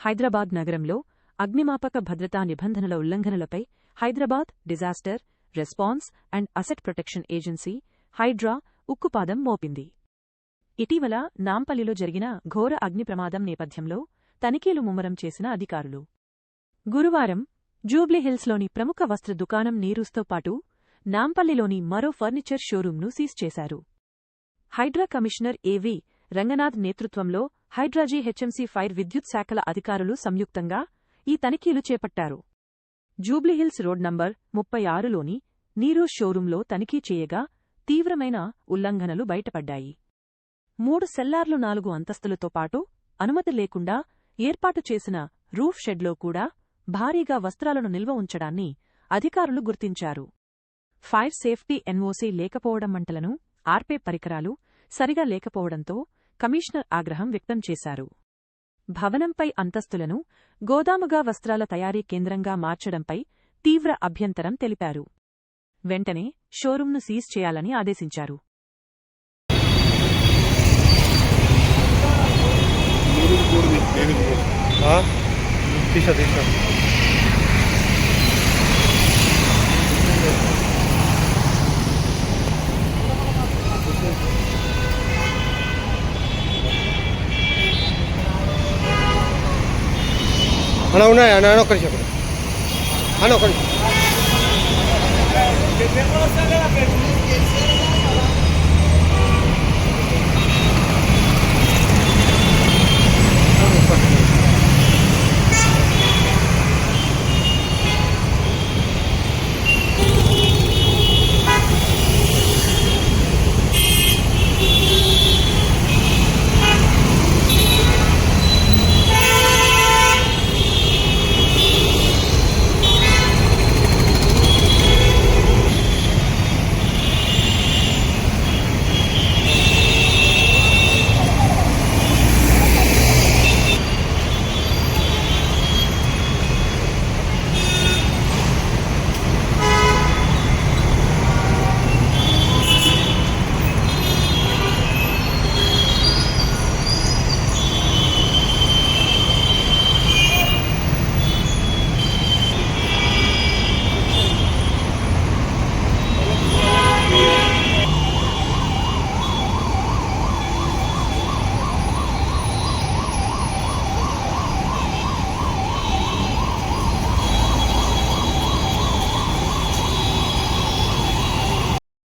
హైదరాబాద్ నగరంలో అగ్నిమాపక భద్రతా నిబంధనల ఉల్లంఘనలపై Hyderabad disaster response and asset protection agency HYDRAA ఉక్కుపాదం మోపింది. ఇటీవల నాంపల్లిలో జరిగిన ఘోర అగ్ని ప్రమాదం నేపథ్యంలో తనిఖీలు ముమ్మరం చేసిన అధికారులు. గురువారం జూబ్లీహిల్స్లోని ప్రముఖ వస్త్ర దుకాణం నీరూస్తో పాటు నాంపల్లిలోని మరో ఫర్నిచర్ షోరూంను సీజ్ చేశారు. హైడ్రా కమిషనర్ ఏవి రంగనాథ్ నేతృత్వంలో హైడ్రాజీ హెచ్ఎంసీ ఫైర్ విద్యుత్ శాఖల అధికారులు సంయుక్తంగా ఈ తనిఖీలు చేపట్టారు. జూబ్లీహిల్స్ రోడ్ నంబర్ ముప్పై ఆరులోని నీరో షోరూంలో తనిఖీ చేయగా తీవ్రమైన ఉల్లంఘనలు బయటపడ్డాయి. మూడు సెల్లార్లు నాలుగు అంతస్తులతో పాటు అనుమతి లేకుండా ఏర్పాటు చేసిన రూఫ్ షెడ్లో కూడా భారీగా వస్త్రాలను నిల్వ ఉంచడాన్ని అధికారులు గుర్తించారు. ఫైర్ సేఫ్టీ ఎన్ఓసీ లేకపోవడం మంటలను ఆర్పే పరికరాలు సరిగా లేకపోవడంతో కమిషనర్ ఆగ్రహం వ్యక్తం చేశారు. భవనంపై అంతస్తులను గోదాముగా వస్త్రాల తయారీ కేంద్రంగా మార్చడంపై తీవ్ర అభ్యంతరం తెలిపారు. వెంటనే షోరూంను సీజ్ చేయాలని ఆదేశించారు. తీసా తీసా અને હું નહીં આનો કરી શકો. આનો કરી શકો.